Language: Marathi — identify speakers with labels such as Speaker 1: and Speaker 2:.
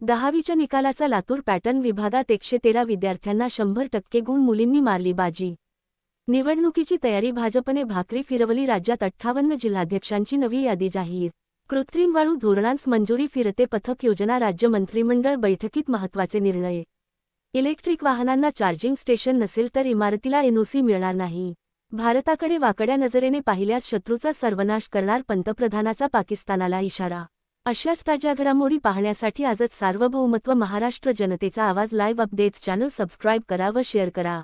Speaker 1: दहावीच्या निकालाचा लातूर पॅटर्न विभागात एकशे तेरा विद्यार्थ्यांना शंभर टक्के गुण मुलींनी मारली बाजी. निवडणुकीची तयारी भाजपने भाकरी फिरवली राज्यात अठ्ठावन्न जिल्हाध्यक्षांची नवी यादी जाहीर. कृत्रिम वाळू धोरणांस मंजुरी फिरते पथक योजना राज्य मंत्रिमंडळ बैठकीत महत्त्वाचे निर्णय. इलेक्ट्रिक वाहनांना चार्जिंग स्टेशन नसेल तर इमारतीला एनओसी मिळणार नाही. भारताकडे वाकड्या नजरेने पाहिल्यास शत्रूचा सर्वनाश करणार पंतप्रधानाचा पाकिस्तानाला इशारा. अशाच ताज्या घडामोडी पाहण्यासाठी आजच सार्वभौमत्व महाराष्ट्र जनतेचा आवाज लाईव्ह अपडेट्स चॅनल सबस्क्राईब करा व शेअर करा.